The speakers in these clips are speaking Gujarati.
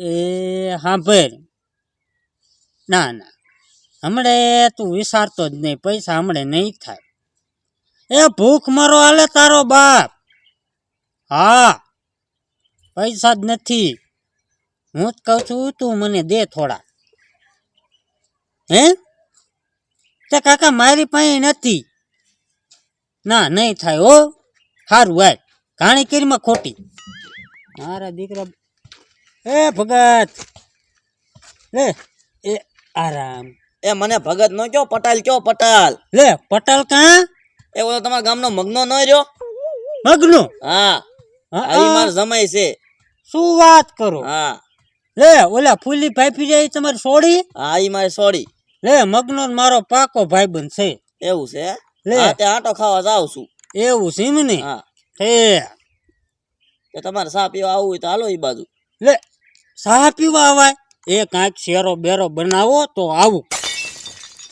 એ સાંભળ ના ના, હમણે તું વિચારતો જ નહીં, પૈસા હમણે નહીં થાય. એ ભૂખ મારો હાલે તારો બાપ. હા, પૈસા જ નથી. હું જ કહું છું, તું મને દે થોડા. હે? તે કાકા, મારી પાસે નથી. ના, નહીં થાય, હો. સારું વાય ઘાણી કરીમાં ખોટી. મારા દીકરા એ ભગત. લે એ આરામ. એ મને ભગત નો કયો પટાલ કયો પટાલ? લે પટાલ કા? એ ઓલો તમારા ગામનો મગનો ન રહ્યો? મગનો? હા. આવી. માર જમાય છે. શું વાત કરો? હા. લે ઓલા ફૂલી ભાઈ જાય તમારી સોડી હા ઈ મારી સોડી લે મગનો મારો પાકો ભાઈબંધ છે. એવું છે? લે. તે આટો ખાવા જાવ છું. એવું છે એમ ને? હા. હે. તે તમારે સા પીવા આવવું હોય તો હાલો ઈ બાજુ. લે ચા પીવા આવાય? એ કાંઈક શેરો બેરો બનાવો તો આવું.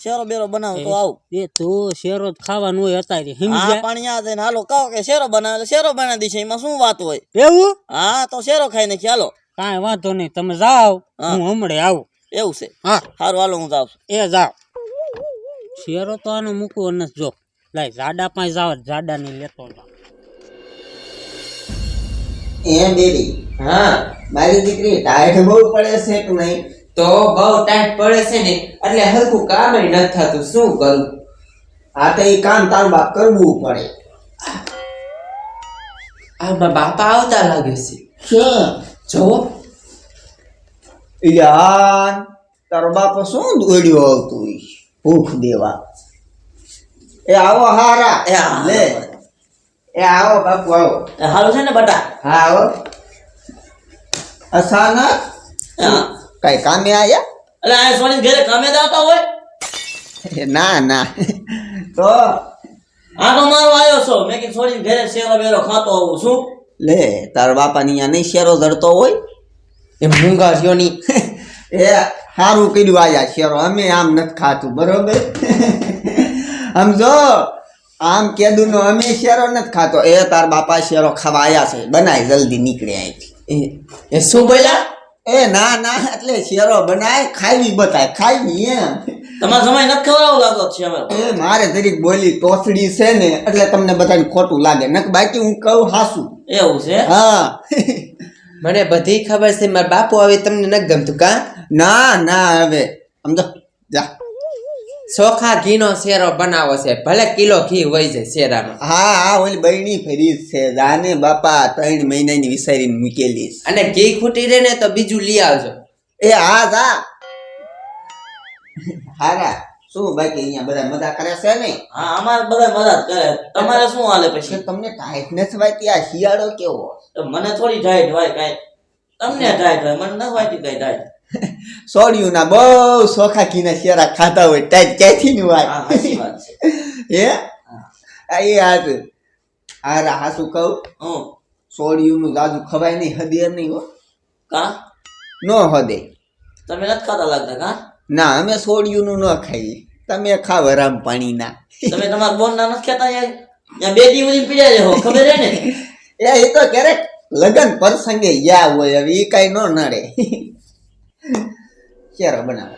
શેરો બેરો બનાવો તો આવું. એ તો શેરો જ ખાવાનું હોય અત્યારે હા સમજ્યા? પણ યાદ ને હાલો કહો કે શેરો બનાવે શેરો બનાવી દીશે એમાં શું વાત હોય? એવું? હા તો શેરો ખાઈ નાખી હાલો. કાંઈ વાંધો નહીં તમે જાઓ હા. હમણે આવું. એવું છે? હા. સારું હાલો હું જાઉં એ જાઓ. શેરો તો આને મૂકવો નથી જો. લાય જાડા પાસે જાવ જાડા નહીં લેતો જાવ એ બેબી હા મારી દીકરી ટાઈટ બહુ પડે છે કે નહીં? તો બહુ ટાઈટ પડે છે ને એટલે હરખું કામ નથી થતું શું કરું? આ તો એ કામ તારું બાપ કરવું પડે. આ મારા બાપા આવતા લાગે છે. છે જો યાર તારો બાપો શું દોડ્યો આવતું? ભૂખ દેવા. એ આવો હારા એ લે. એ આવો બાપુ આવો. હારું છે ને બટા. હા આવો. અચાનક કઈ કામે આયા? અરે આ સોની ઘરે કામે દાતા હોય? ના ના. તો? આટો મારો આવ્યો છો. મેં કે સોની ઘરે શેરો બેરો ખાતો આવું છું. લે તાર બાપા ની નહીં શેરો ધરતો હોય? એ મૂંગા રહ્યોની એ સારું કર્યું આયા શેરો. અમે આમ નથી ખાતું બરોબર? આમ જો આમ કેદું નો અમે શેરો નથી ખાતો. એ તાર બાપા શેરો ખાવા છે. બનાય જલ્દી નીકળે અહીંથી. એ- એ શું બોલ્યા? એ ના ના એટલે શેરો બનાય ખાવી બતાય. ખાવી એમ. તમારે સમય નથી ખવડાવો લાગો છે એ મારે જરીક બોલી તોસડી છે ને એટલે તમને બધાને ખોટું લાગે. નક બાકી હું કહું હાસું. એવું છે? હા. મને બધી ખબર છે. મારા બાપુ હવે તમને ન ગમતું કા? ના ના હવે. સમજો. જા. ચોખા ઘીનો શેરો બનાવો છે. ભલે કિલો ઘી હોય છે શેરામાં. હા હા ઓલી બૈણી ફરી છે. જાને બાપા ત્રણ મહિનાની વિસારીને મૂકેલી છે. અને ઘી ખૂટી રહે ને તો બીજું લઈ આવજો. એ હા જા. હારા. શું બાકી અહીંયા બધા મજા કરે છે ને? હા અમારે બધા મદદ કરે. તમારે શું હાલે પછી? તમને ટાઈટ નથી વાતી આ શિયાળો કેવો? તો મને થોડી ટાઈટ હોય કાંઈ. તમને ટાઈટ હોય મને ન વાંચી કઈ ટાઈટ સોડિયું ના બહુ સોખા ઘીના શેરા ખાતા હોય ટાઈટ ક્યાંથી નું હા હોય વાત હે? એ હાથ હારા હાસું કહું. સોડિયું નું જાજુ ખવાય નહીં હદે નહીં હો. કા? નો હદે. તમે નથી ખાતા લાગતા કા? ના અમે સોડિયું નું ન ખાઈએ. તમે ખાવ રામ પાણી ના તમે તમારા બોન ના નથી ખાતા યાર બે દિવસ પીડ્યા રહો ખબર હે ને? એ તો ક્યારેક લગન પ્રસંગે યા હોય હવે એ કઈ ન નડે. ચેરો બનાવે?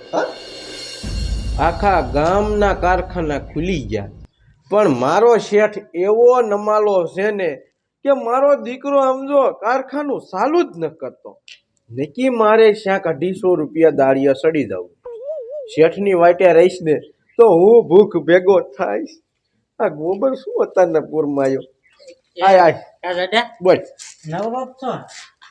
આખા ગામના કારખાના ખુલી ગયા. પણ મારો શેઠ એવો નમાલો છે ને કે મારો દીકરો સમજો, કારખાનું ચાલુ જ ન કરતો. નક્કી મારે શ્યાંક અઢીસો રૂપિયા દાળિયા સડી જવું શેઠની વાટે રહીશ ને તો હું ભૂખ ભેગો થઈશ. આ ગોબર શું અત્યારના પૂરમાં આવ્યો આય આય. બોલ. નવરો છો?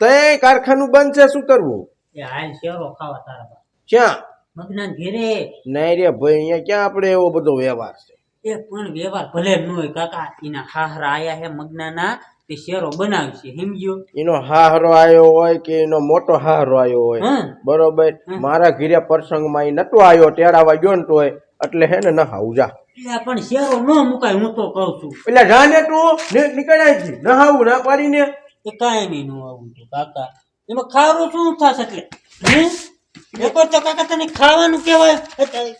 તે કારખાનું બંધ છે શું કરવું? એ હાલ શેરો ખાવા તારા ક્યાં? મગના ઘેરે. નહીં રે ભાઈ અહીંયા ક્યાં આપણે એવો બધો વ્યવહાર છે? એ પણ વ્યવહાર ભલે ન હોય કાકા એના હાહરા આયા હે મગનાના તે શેરો બનાવશે સમજ્યો? એનો હાહરો આવ્યો હોય કે એનો મોટો હાહરો આવ્યો હોય? હમ. બરોબર. મારા ઘીરે પ્રસંગમાં એ નતો આવ્યો તેડાવા ગયો ને તોય એટલે હે ને નહાવું હાઉજા પણ શેરો ન મુકાય હું તો કહું છું. એટલે રાને ને તું નીકળાય છે નહાવું ના પાડીને એ કાંઈ નહીં નું આવું તો કાકા. એમાં ખારું શું થશે એટલે? હે? એક તો કાકા તને ખાવાનું કહેવાય. અત્યારે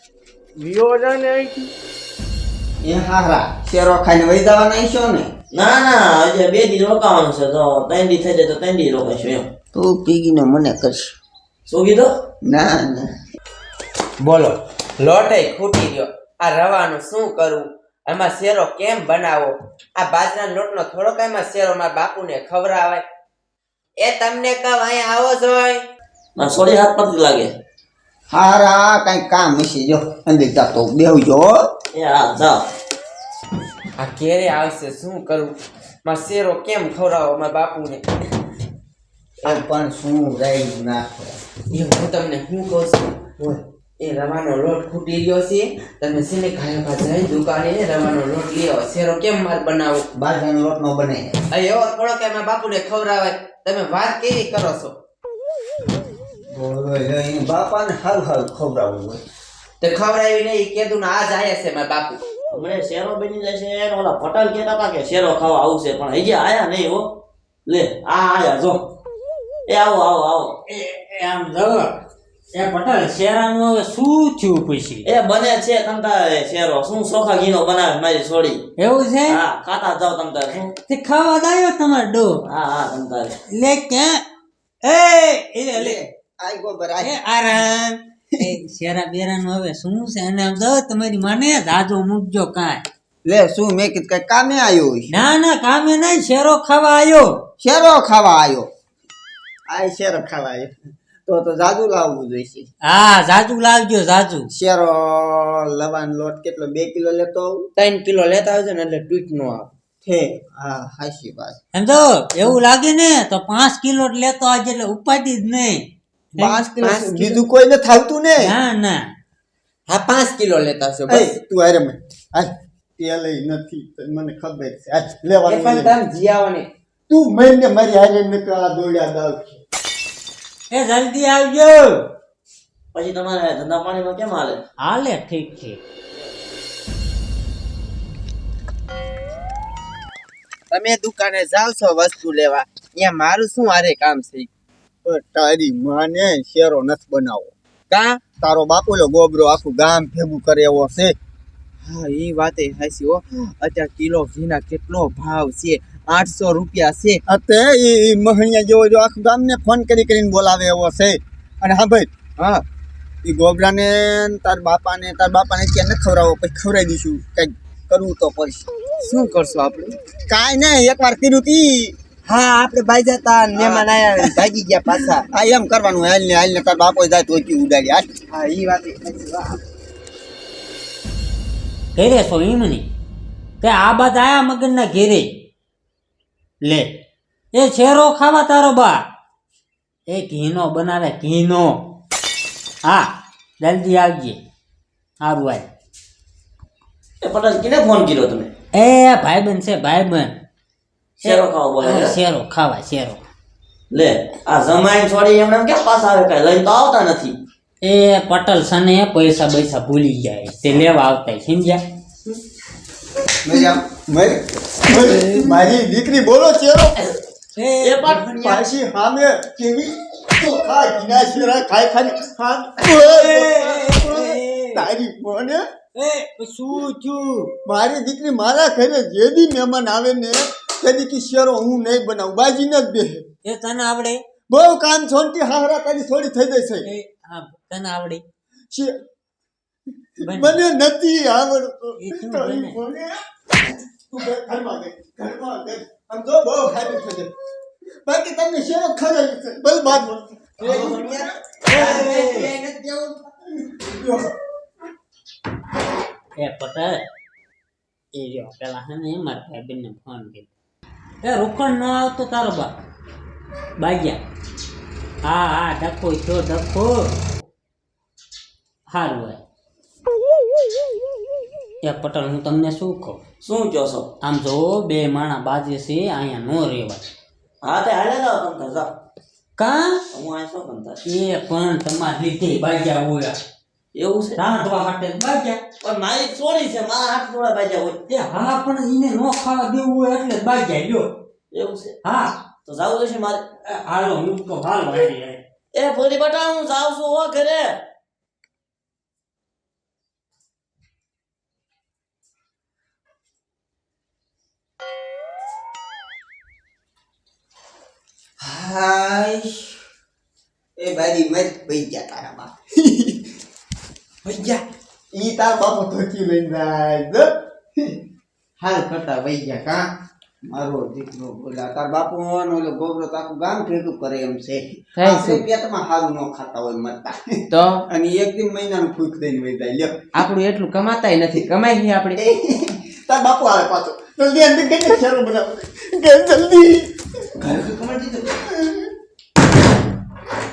વિયો જા અહીંથી એ હારા શેરો ખાઈને વહી જવાના છો ને? ના ના હજી બે દી રોકાવાનું છે. તો ત્રણ દી થઈ જાય તો ત્રણ દી રોકાઈશું એમ. તું પીગીને મને કરશ. શું કીધું? ના ના. બોલો લોટે ખૂટી ગયો. આ રવાનું શું કરવું એમાં શેરો કેમ બનાવો? આ બાજરાના લોટનો થોડોક એમાં શેરો મારા બાપુને ખવડાવાય. એ તમને કહું અહીંયા આવો જોઈ મારે સોરી હાથ પગ લાગે. હારા કઈ કામ હશે જો. અંદર જાતો બેહુજો જો એ હા જાઓ. આ ક્યારે આવશે શું કરું? મારા શેરો કેમ ખવડાવો મારા બાપુને? પણ શું રહી નાખો? એ હું તમને શું કહું છું? એ રવાનો લોટ ખૂટી ગયો છે. તમે સિને ખાયા ખા જઈ દુકાને રવાનો લોટ લઈ આવો શેરો કેમ માર બનાવો? બાજરાનો લોટ નો બને અહીં એવો થોડો કે મારા બાપુને ખવડાવાય તમે વાત કેવી કરો છો? બોલો ને બાપાને હાલ હારું ખવડાવવું હોય. તે ખવડાવી નહીં કેતું ને આજ આયા છે મારા બાપુ. હમણે શેરો બની જાય છે ને ઓલા પટેલ કહેતા હતા કે શેરો ખાવા આવશે પણ હજી આયા નહીં હો. લે આ આયા જો. એ આવો આવો આવો. એ એ આમ જો એ પટેલ શેરાનું હવે શું થયું પછી? એ બને છે તમતારે શેરો. શું સોખા ઘીનો બનાવે મારી છોડી? એવું છે? હા ખાતા જાવ તમતારે શું તે ખાવા દાયો તમારે ડો હા હા તમતારે લે કે એ એ લે આઈ ગોબર એ આરામ. એ શેરા બેરાનું હવે શું છે? અને આમ દો તમારી માને જાજો મૂકજો કાંઈ. લે શું મેં કીધું કઈ કામે આવ્યો ના ના કામે નહીં શેરો ખાવા આવ્યો. શેરો ખાવા આવ્યો. આ શેરો ખાવા આવ્યો. તો તો જાજુ લાવવું જોઈશે. હા જાજુ લાવજો જાજુ શેરો લવાન લોટ કેટલો બે કિલો લેતો ત્રણ કિલો લેતા આવજો ને એટલે તૂટ નો આવે. છે હા હાશી વાત. સમજો એવું લાગે ને તો પાંચ કિલો લેતો આજે એટલે ઉપાધિ જ નહીં. પાંચ કિલો? બીજું કોઈ ને થાવતું ને? ના ના. હા પાંચ કિલો લેતા છો ભાઈ બસ. તું હારે મને. હાલ તેલ નથી મને ખબર છે. લેવાનું તું મહિને મારી હારે ને આ દોડ્યા દાવ છે. એ જલ્દી આવજો. પછી તમારે ધંધા પાણીમાં કેમ હાલે? હાલે ઠીક ઠીક. તમે દુકાને જાવ છો વસ્તુ લેવા. અહીંયા મારું શું આરે કામ છે? પણ તારી માને શેરો નથી બનાવો. કા? તારો બાપુલો ગોબરો આખું ગામ ભેગું કરે એવો છે. હા એ વાતે હાસી હો. અત્યારે કિલો ઘીના કેટલો ભાવ છે. આઠસો રૂપિયા છે. અતે એ મહણિયા જેવો જો આખું ગામને ફોન કરી કરીને બોલાવે એવો છે. અને હા ભાઈ હા. એ ગોબરાને ને તાર બાપાને તાર બાપાને ત્યાં નથી ખવડાવો પછી ખવડાવી દઈશું. કંઈક કરવું તો પડશે. શું કરશું આપણે? કાંઈ નહીં એકવાર કર્યું તી. હા આપણે ભાઈ જતા મહેમાન આયા ભાગી ગયા પાછા. આ એમ કરવાનું હાલ ને હાલ ને તાર બાપો જાય તો ઉડાડી. હાલ. હા એ વાત. ઘેરે છો ઈમની તે આ બાદ આયા મગનના ઘેરે. લે. એ શેરો ખાવા તારો બા એ ઘીનો બનાવે ઘીનો. હા જલ્દી આવજે. સારું ભાઈ એ પટેલ કિને ફોન કર્યો તમે? એ ભાઈબંધ છે ભાઈ બન શેરો ખાવા બોલે શેરો ખાવા શેરો. લે આ જમાઈ છોડી એમને એમ કેમ પાછા આવે કઈ? લઈને તો આવતા નથી. એ પટલ સને પૈસા બૈસા ભૂલી જાય. તે લેવા આવતા સમજ્યા? મારી દીકરી બોલો ચેરો. એ પણ પાછી સામે કેવી? ચોખા ઘીના શેરા ખાઈ ખાઈ હા તારી મને શું થયું? મારી દીકરી મારા ઘરે જે બી મહેમાન આવે ને તે કી શેરો હું નહીં બનાવું બાજી ન જ બે એ તને આવડે? બહુ કામ છોડતી હારા કરી થોડી થઈ જશે. હા તને આવડે. મને નથી આવડતું. એ તું ઘરમાં ગઈ ઘરમાં ગઈ આમ જો બહુ હારી થઈ બાકી તમને શેરો ખબર છે? બલ બાદ એ પટેલ એ જો પેલા હે ને મારા ભાઈબંધને ફોન કર્યો. એ રોકડ ન આવતો તારો બા બાગ્યા. હા હા ડખો છો ડખો સારું હોય એ પટેલ હું તમને શું કહું? શું કહો છો? આમ જો બે માણા બાજે છે અહીંયા નો રહેવાય હા તે હાલે જાવ તમ જાઓ. કા? હું આ શું કરતા એ પણ તમારી લીધે બાજ્યા હોય. એવું છે? રાંધવા માટે બાજ્યા. પણ મારી ચોરી છે મારા હાથ જોડા બાજ્યા હોય. એ હા પણ એને નો ખાવા દેવું હોય એટલે બાજ્યા ગયો એવું છે? હા. તો જાવું તો છે મારે હાલો હું તો હાલ એ ફરી બટા હું જાઉં છું હો ઘરે. હાય એ બારી મત પઈ ગયા તારા બાપ. વઈ ગયા? ઈ તાર બાપુ ધોકી લઈને જાય હાલ કરતા વઈ ગયા કા? મારો દીકરો બોલા તાર બાપુ ઓનો ઓલો ગોબરો તાકું ગામ ભેગું કરે એમ છે. આપણે પેટમાં હારું ન ખાતા હોય મરતા. તો? અને એક દિન મહિનાનું ફૂક દઈને વૈદાય લ્યો. આપણું એટલું કમાતાય નથી. કમાઈ ગઈ આપણે. તાર બાપુ આવે પાછો. જલ્દી અંદર ગઈ શેરો બનાવો? જલ્દી. કમાઈ દીધું?